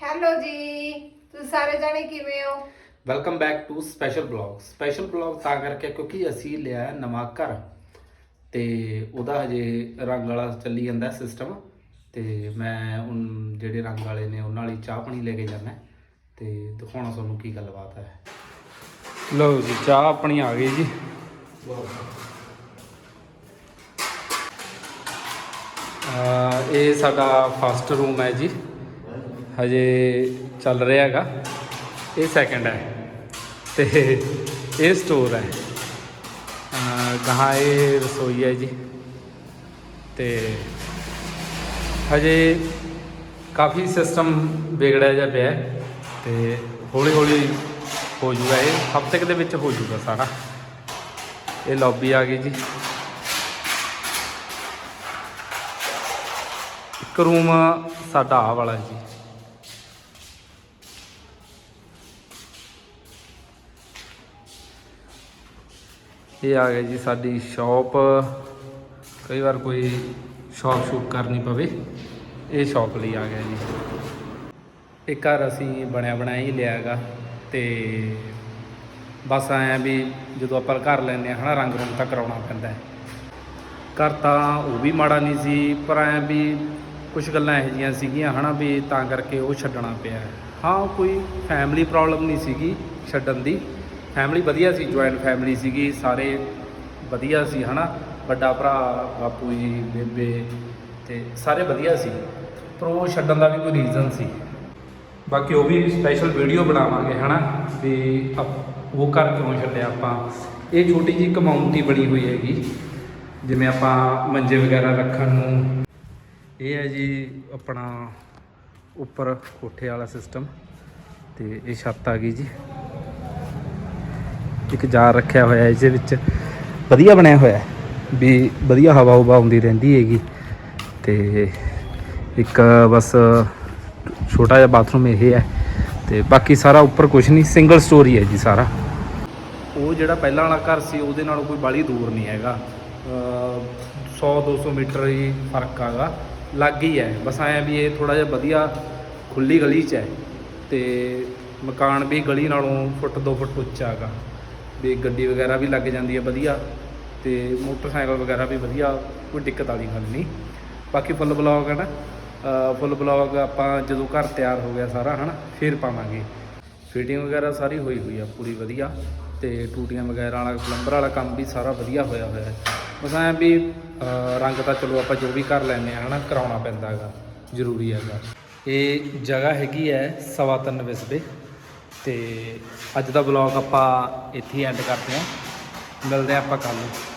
Hello ਜੀ ਤੁਸੀਂ ਸਾਰੇ ਜਾਣੇ ਕਿਵੇਂ ਹੋ? Welcome back to special blog special blog ਤਾਂ ਕਰਕੇ ਕਿਉਂਕਿ ਅਸੀਂ ਲਿਆ ਨਵਾਂ ਘਰ ਤੇ ਉਹਦਾ ਹਜੇ ਰੰਗ ਵਾਲਾ ਚੱਲੀ ਜਾਂਦਾ ਸਿਸਟਮ ਤੇ ਮੈਂ ਹੁਣ ਜਿਹੜੇ ਰੰਗ ਵਾਲੇ ਨੇ ਉਹਨਾਂ ਵਾਲੀ ਚਾਹ ਪਾਣੀ ਲੈ ਕੇ ਜਾਣਾ ਹੈ ਤੇ ਦਿਖਾਉਣਾ ਤੁਹਾਨੂੰ ਕੀ ਗੱਲਬਾਤ ਹੈ। ਲਓ ਜੀ ਚਾਹ ਆਪਣੀ ਆ ਗਈ ਜੀ। ਆ ਇਹ ਸਾਡਾ ਫਸਟ ਰੂਮ ਹੈ ਜੀ। ਹਜੇ ਚੱਲ ਰਿਹਾ ਹੈਗਾ ਇਹ ਸੈਕੰਡ ਹੈ। ਤੇ ਇਹ ਸਟੋਰ ਹੈ। ਅਹ ਇਹ ਰਸੋਈ ਹੈ ਜੀ। ਤੇ ਹਜੇ ਕਾਫੀ ਸਿਸਟਮ ਵਿਗੜਿਆ ਜਿਹਾ ਪਿਆ ਹੈ। ਤੇ ਹੌਲੀ ਹੌਲੀ ਹੋ ਜੂਗਾ ਇਹ। ਹਫ਼ਤੇ ਦੇ ਵਿੱਚ ਹੋ ਜੂਗਾ ਸਾਰਾ। ਇਹ ਲੌਬੀ ਆ ਗਈ ਜੀ। ਇੱਕ ਰੂਮ ਸਾਡਾ ਆ ਵਾਲਾ ਜੀ। ਇਹ ਆ ਗਿਆ ਜੀ ਸਾਡੀ ਸ਼ਾਪ ਕਈ ਵਾਰ ਕੋਈ ਸ਼ਾਪ ਸ਼ੂਟ ਕਰਨੀ ਪਵੇ, ਇਹ ਸ਼ਾਪ ਲਈ ਆ ਗਿਆ ਜੀ। ਇਹ ਘਰ ਅਸੀਂ ਬਣਿਆ ਬਣਾਇਆ ਹੀ ਲਿਆ ਹੈਗਾ ਤੇ ਬਸ ਆਇਆ ਵੀ ਜਦੋਂ ਆਪਾਂ ਘਰ ਲੈਂਦੇ ਹਾਂ ਹਨਾ ਰੰਗ ਰੰਗ ਤਾਂ ਕਰਾਉਣਾ ਪੈਂਦਾ ਹੈ। ਘਰ ਤਾਂ ਉਹ ਵੀ ਮਾੜਾ ਨਹੀਂ ਸੀ, ਪਰ ਐ ਵੀ ਕੁਝ ਗੱਲਾਂ ਇਹੋ ਜਿਹੀਆਂ ਸੀਗੀਆਂ ਹਨਾ ਵੀ ਤਾਂ ਕਰਕੇ ਉਹ ਛੱਡਣਾ ਪਿਆ ਹਾਂ। ਕੋਈ ਫੈਮਿਲੀ ਪ੍ਰੋਬਲਮ ਨਹੀਂ ਸੀਗੀ ਛੱਡਣ ਦੀ। ਫੈਮਿਲੀ ਵਧੀਆ ਸੀ ਜੁਆਇੰਟ ਫੈਮਿਲੀ ਸੀਗੀ, ਸਾਰੇ ਵਧੀਆ ਸੀ, ਹਨਾ? ਵੱਡਾ ਭਰਾ, ਬਾਪੂ ਜੀ, ਬੇਬੇ ਤੇ ਸਾਰੇ ਵਧੀਆ ਸੀ। ਪਰ ਉਹ ਛੱਡਣ ਦਾ ਵੀ ਕੋਈ ਰੀਜ਼ਨ ਸੀ। ਬਾਕੀ ਉਹ ਵੀ ਸਪੈਸ਼ਲ ਵੀਡੀਓ ਬਣਾਵਾਂਗੇ, ਹਨਾ? ਵੀ ਅਪ- ਉਹ ਘਰ ਕਿਉਂ ਛੱਡਿਆ ਆਪਾਂ? ਇਹ ਛੋਟੀ ਜਿਹੀ ਕਮਾਉਂਟੀ ਬਣੀ ਹੋਈ ਹੈਗੀ, ਜਿਵੇਂ ਆਪਾਂ ਮੰਜੇ ਵਗੈਰਾ ਰੱਖਣ ਨੂੰ। ਇਹ ਹੈ ਜੀ ਆਪਣਾ ਉੱਪਰ ਕੋਠੇ ਵਾਲਾ ਸਿਸਟਮ ਤੇ ਇਹ ਛੱਤ ਆ ਗਈ ਜੀ। ਇੱਕ ਜਾਰ ਰੱਖਿਆ ਹੋਇਆ ਇਸ ਇਹਦੇ ਵਿੱਚ ਵਧੀਆ ਬਣਿਆ ਹੋਇਆ ਵੀ ਵਧੀਆ ਹਵਾ ਹਵਾ ਆਉਂਦੀ ਰਹਿੰਦੀ ਹੈਗੀ। ਤੇ ਇੱਕ ਬਸ ਛੋਟਾ ਜਿਹਾ ਬਾਥਰੂਮ ਇਹ ਹੈ ਤੇ ਬਾਕੀ ਸਾਰਾ ਉੱਪਰ ਕੁਝ ਨਹੀਂ ਸਿੰਗਲ ਸਟੋਰੀ ਹੈ ਜੀ ਸਾਰਾ। ਉਹ ਜਿਹੜਾ ਪਹਿਲਾਂ ਵਾਲਾ ਘਰ ਸੀ, ਉਹਦੇ ਨਾਲੋਂ ਕੋਈ ਬਾਲੀ ਦੂਰ ਨਹੀਂ ਹੈਗਾ। 100 200 ਮੀਟਰ ਹੀ ਫ਼ਰਕ ਆਗਾ ਲੱਗ ਹੀ ਹੈ। ਬਸ ਐਂ ਵੀ ਇਹ ਥੋੜਾ ਜਿਹਾ ਵਧੀਆ ਖੁੱਲੀ ਗਲੀ 'ਚ ਹੈ। ਤੇ ਮਕਾਨ ਵੀ ਗਲੀ ਨਾਲੋਂ ਫੁੱਟ 2 ਫੁੱਟ ਉੱਚਾ ਹੈਗਾ। ਵੀ ਗੱਡੀ ਵਗੈਰਾ ਵੀ ਲੱਗ ਜਾਂਦੀ ਹੈ ਵਧੀਆ ਤੇ ਮੋਟਰਸਾਈਕਲ ਵਗੈਰਾ ਵੀ ਵਧੀਆ, ਕੋਈ ਦਿੱਕਤ ਵਾਲੀ ਗੱਲ ਨਹੀਂ। ਬਾਕੀ ਫੁੱਲ ਬਲੌਗ ਹੈ ਨਾ ਫੁੱਲ ਬਲੌਗ ਆਪਾਂ ਜਦੋਂ ਘਰ ਤਿਆਰ ਹੋ ਗਿਆ ਸਾਰਾ, ਹਨਾ, ਫਿਰ ਪਾਵਾਂਗੇ। ਫਿਟਿੰਗ ਵਗੈਰਾ ਸਾਰੀ ਹੋਈ ਹੋਈ ਆ, ਪੂਰੀ ਵਧੀਆ ਤੇ ਟੂਟੀਆਂ ਵਗੈਰਾ ਵਾਲਾ ਪਲੰਬਰ ਵਾਲਾ ਕੰਮ ਵੀ ਸਾਰਾ ਵਧੀਆ ਹੋਇਆ ਹੋਇਆ। ਹੈ ਬਸ ਐਂ ਵੀ ਰੰਗ ਤਾਂ ਚਲੋ ਆਪਾਂ ਜੋ ਵੀ ਕਰ ਲੈਂਦੇ ਆ, ਹਨਾ, ਕਰਾਉਣਾ ਪੈਂਦਾ ਹੈਗਾ, ਜ਼ਰੂਰੀ ਹੈਗਾ। ਇਹ ਜਗ੍ਹਾ ਹੈਗੀ ਹੈ ਸਵਾ ਤਿੰਨ ਵਿਸਵੇ ਤੇ ਅੱਜ ਦਾ ਬਲੌਗ ਆਪਾਂ ਇੱਥੇ ਐਂਡ ਕਰਦੇ ਹਾਂ। ਮਿਲਦੇ ਹਾਂ ਆਪਾਂ ਕੱਲ੍ਹ ਨੂੰ।